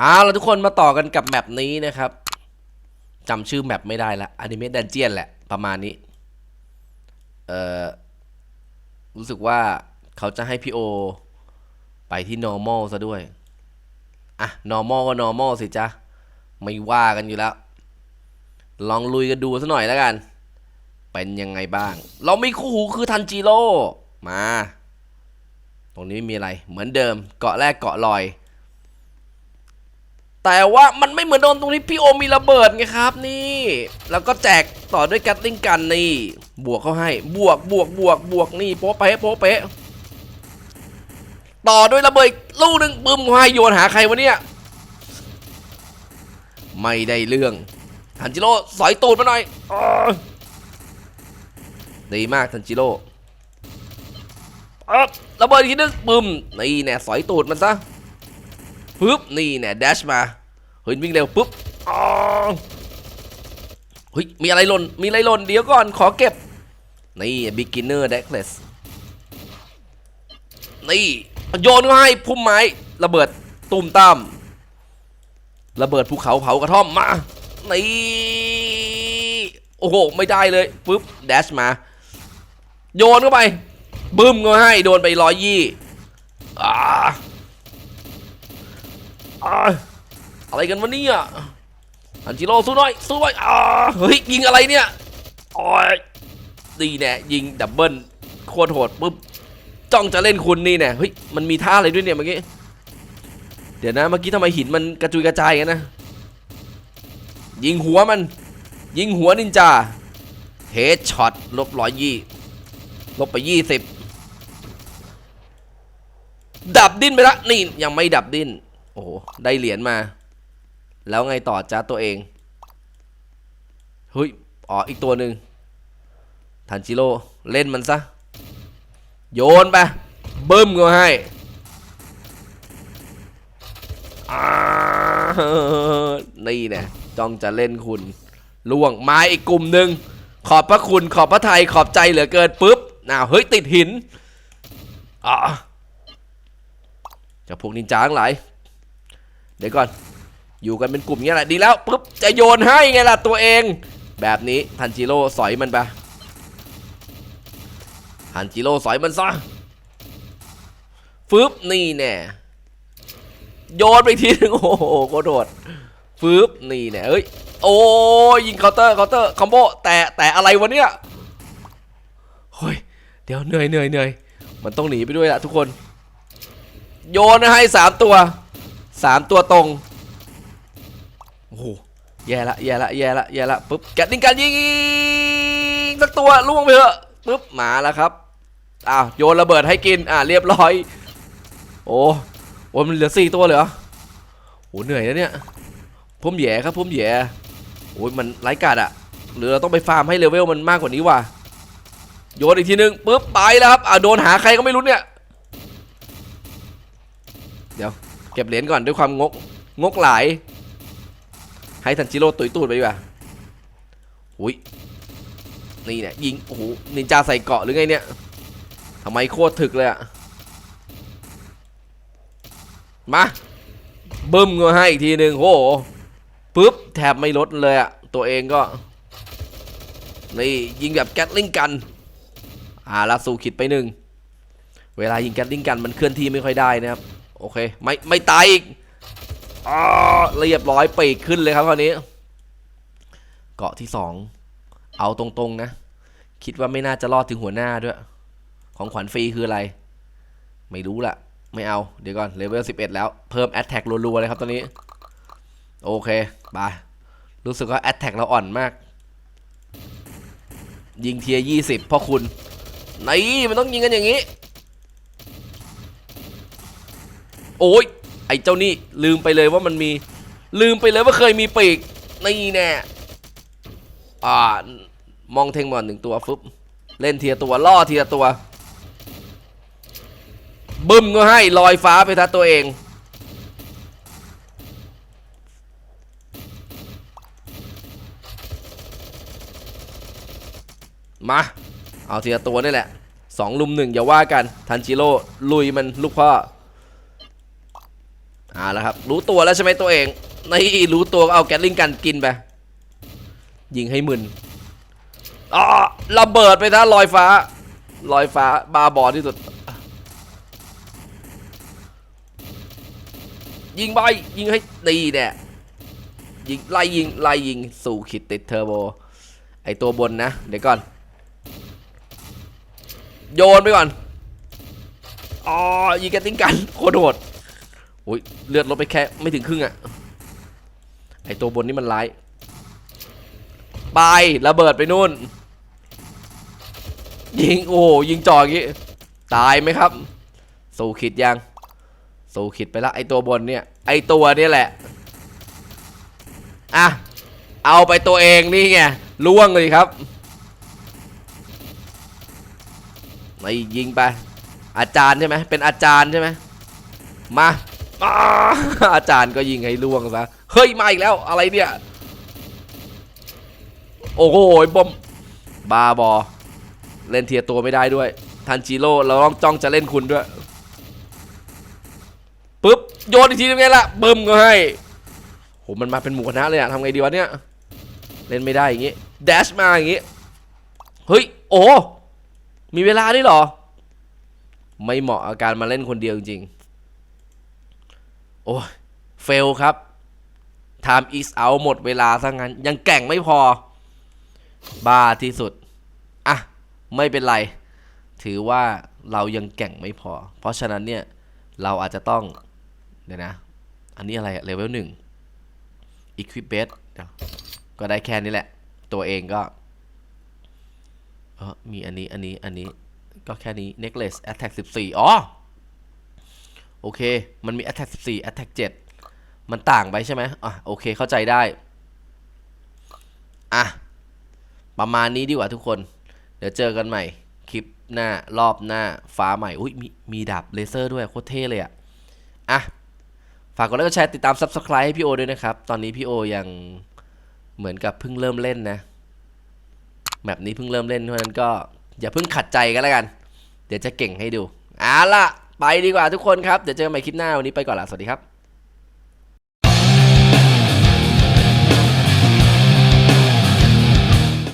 เอาละทุกคนมาต่อกันกับแมปนี้นะครับจำชื่อแมปไม่ได้ละอนิเมะดันเจียนแหละ ประมาณนี้ เอ่อ รู้สึกว่าเขาจะให้พี่โอ ไปที่ normal ซะด้วย อะ normal ก็ normal สิจ๊ะ ไม่ว่ากันอยู่แล้ว ลองลุยกันดูซะหน่อยแล้วกัน เป็นยังไงบ้าง เราไม่คู่หูคือทันจิโร่มา ตรงนี้ไม่มีอะไร เหมือนเดิม เกาะแรกเกาะลอย แต่ว่ามันไม่เหมือนโดนตรงนี้พี่โอมีระเบิดไงครับนี่ แล้วก็แจกต่อด้วยแกตลิงกันนี่ บวกเข้าให้ บวกบวกบวกบวกนี่โป๊ะเป๊ะโป๊ะเป๊ะต่อด้วยระเบิดลูกหนึ่งบึ้มเข้าให้โยนหาใครวะเนี่ย ไม่ได้เรื่องทันจิโร่สอยตูดมาหน่อยออดีมากทันจิโร่ระเบิดอีกทีนึงบึ้มนี่แน่สอยตูดมันซะ ปึ๊บนี่เนี่ยแดชมาเฮ้ยวิ่งเร็วปุ๊บอ๋อเฮ้ยมีอะไรหล่นมีอะไรหล่นเดี๋ยวก่อนขอเก็บนี่ beginner necklace นี่โยนเข้าให้พุ่มไม้ระเบิดตุ่มตามระเบิดภูเขาเผากระท่อมมานี่โอ้โหไม่ได้เลยปุ๊บแดชมา โยนเข้าไปบึ้มเข้าให้โดนไปร้อยยี่อ่า อะไรกันวะเนี่ยอันจิโร่สู้หน่อยสู้หน่อยอ่าเฮ้ยยิงอะไรเนี่ยโอ้ยดีแน่ยิงดับเบิลโคตรโหดปุ๊บจ้องจะเล่นคุณนี่แน่เฮ้ยมันมีท่าอะไรด้วยเนี่ยเมื่อกี้เดี๋ยวนะเมื่อกี้ทำไมหินมันกระจุยกระจายกันนะ ยิงหัวมัน ยิงหัวนินจาเฮดช็อตลบร้อยยี่ลบไปยี่สิบดับดิ้นไปละนี่ยังไม่ดับดิ้น อ้โห ได้เหรียญมา แล้วไงต่อจ้าตัวเองเฮ้ยอ๋ออีกตัวหนึ่งทันจิโร่เล่นมันซะ โยนไปบึ้มก็ให้นี่เนี่ยจ้องจะเล่นคุณล่วงไม้อีกกลุ่มหนึ่งขอบพระคุณขอบพระไทยขอบใจเหลือเกินปุ๊บน่าวเฮ้ยติดหินอ่าเจะพวกนินจาทั้งหลาย เดี๋ยวก่อน อยู่กันเป็นกลุ่มเงี้ยแหละดีแล้วปุ๊บจะโยนให้ไงล่ะตัวเอง แบบนี้ทันจิโร่สอยมันไปทันจิโร่สอยมันซะฟึบนี่แน่โยนไปอีกทีนึงโอ้โหโคตรโดดฟึบนี่แน่เอ้ยโอ้ยยิงเคาน์เตอร์เคาน์เตอร์คอมโบแต่แต่อะไรวะเนี่ยเฮ้ยเดี๋ยวเหนื่อยเหนื่อยเหนื่อยมันต้องหนีไปด้วยละทุกคน โยนให้สามตัว สามตัวตรงโอ้โหแย่ละแย่ละแย่ละแย่ละปุ๊บแกะดิ้งกันยิงสักตัวล่วงไปเถอะปุ๊บมาแล้วครับอ้าวโยนระเบิดให้กินอ่าเรียบร้อย โอ้โอ้มันเหลือสี่ตัวเหรอโอ้เหนื่อยนะเนี่ยพุ่มแย่ครับพุ่มแย่โอ้ยมันไร้กาดอะหรือเราต้องไปฟาร์มให้เลเวลมันมากกว่านี้ว่ะโยนอีกทีนึงปุ๊บไปแล้วครับอ่าโดนหาใครก็ไม่รู้เนี่ยเดี๋ยว ก็บเหรียญก่อนด้วยความงก งกหลาย ให้ทันจิโร่ตุยตูดไปดีกว่าอุ้ยนี่เนี่ยยิงโอ้โหนินจาใส่เกาะหรือไงเนี่ยทำไมโคตรถึกเลยอะมาบึ้มก็ให้อีกทีหนึ่งโอ้โหปุ๊บแทบไม่ลดเลยอะตัวเองก็นี่ยิงแบบแก๊ตลิงกันอ่าลาสูขิดไปหนึ่งเวลายิงแก๊ตลิงกันมันเคลื่อนที่ไม่ค่อยได้นะครับ โอเค ไม่ไม่ตายอีกอ๋อเรียบร้อยปีกขึ้นเลยครับคราวนี้ เกาะที่สองเอาตรงๆนะ คิดว่าไม่น่าจะรอดถึงหัวหน้าด้วย ของขวัญฟรีคืออะไร ไม่รู้ละไม่เอา เดี๋ยวก่อนเลเวล11 แล้ว เพิ่มแอตแทกรัวๆเลยครับตอนนี้ โอเคบายรู้สึกว่าแอตแทกเราอ่อนมาก ยิงเทียยี่สิบพ่อคุณ นี่มันต้องยิงกันอย่างนี้ โอ้ยไอ้เจ้านี่ลืมไปเลยว่ามันมี ลืมไปเลยว่าเคยมีปีกนี่แน่อ่ามองเทงมอนหนึ่งตัวฟึบเล่นเทียตัวล่อเทียตัว บึ้มก็ให้ลอยฟ้าไปทัดตัวเอง มา เอาเทียตัวนี่แหละสองลุมหนึ่งอย่าว่ากัน ทันจิโร่ลุยมันลูกพ่อ อ่าแล้วครับ รู้ตัวแล้วใช่ไหมตัวเองนี่รู้ตัวก็เอาแกลลิงกันกินไป ยิงให้มึนอ๋อระเบิดไปนะลอยฟ้า ลอยฟ้าบาบอที่สุด ยิงไปยิงให้ดีเนี่ยยิงไล่ยิงไล่ยิงสู่ขีดติดเทอร์โบ ไอตัวบนนะ เดี๋ยวก่อน โยนไปก่อนอ๋อยิงแกติ้งกันโคตรโหด โอ้ยเลือดลดไปแค่ไม่ถึงครึ่งอะไอตัวบนนี่มันร้าย ไประเบิดไปนู่น ยิงโอ้ยิงจ่ออย่างงี้ ตายไหมครับ สู่ขิดยัง สู่ขิดไปล้วไอตัวบนเนี่ย ไอตัวนี่แหละ อะ เอาไปตัวเองนี่ไงล่วงเลยครับไอยิงไป อาจารย์ใช่ไหมเป็นอาจารย์ใช่ไหมมา อาจารย์ก็ยิงให้ล่วงซะ เฮ้ย มาอีกแล้วอะไรเนี่ย โอ้โหบอมบาบอ เล่นเทียตัวไม่ได้ด้วย ทันจิโร่เราต้องจ้องจะเล่นคุณด้วยปุ๊บ โยนอีกทีนึงไงล่ะบึ้มก็ให้โหมันมาเป็นหมู่คณะเลยอะทำไงดีวะเนี่ย เล่นไม่ได้อย่างงี้แดชมาอย่างงี้เฮ้ย โอ้ มีเวลาด้วยเหรอ ไม่เหมาะกับการมาเล่นคนเดียวจริงๆ โอ้ยเฟลครับ time is out หมดเวลาซะงั้น ยังแก่งไม่พอ บ้าที่สุด อะ ไม่เป็นไร ถือว่าเรายังแก่งไม่พอ เพราะฉะนั้นเนี่ย เราอาจจะต้อง เดี๋ยวนะ อันนี้อะไรเลเวลหนึ่ง equip base เก็ได้แค่นี้แหละ ตัวเองก็เออมีอันนี้ อันนี้ อันนี้ ก็แค่นี้ necklace attack 14 อ๋อ โอเค มันมี attack 14 attack 7 มันต่างไปใช่ไหมอะโอเคเข้าใจได้ อะ ประมาณนี้ดีกว่าทุกคน เดี๋ยวเจอกันใหม่ คลิปหน้ารอบหน้าฟ้าใหม่ อุ้ยมีมีดาบเลเซอร์ด้วยโคตรเท่เลยอะอะ ฝากกดไลค์กดแชร์ติดตาม Subscribe ให้พี่โอด้วยนะครับ ตอนนี้พี่โอยังเหมือนกับเพิ่งเริ่มเล่นนะแบบนี้เพิ่งเริ่มเล่นเพราะฉะนั้นก็อย่าเพิ่งขัดใจกันแล้วกัน เดี๋ยวจะเก่งให้ดูเอาล่ะ ไปดีกว่าทุกคนครับ เดี๋ยวเจอกันใหม่คลิปหน้าวันนี้ไปก่อนละสวัสดีครับ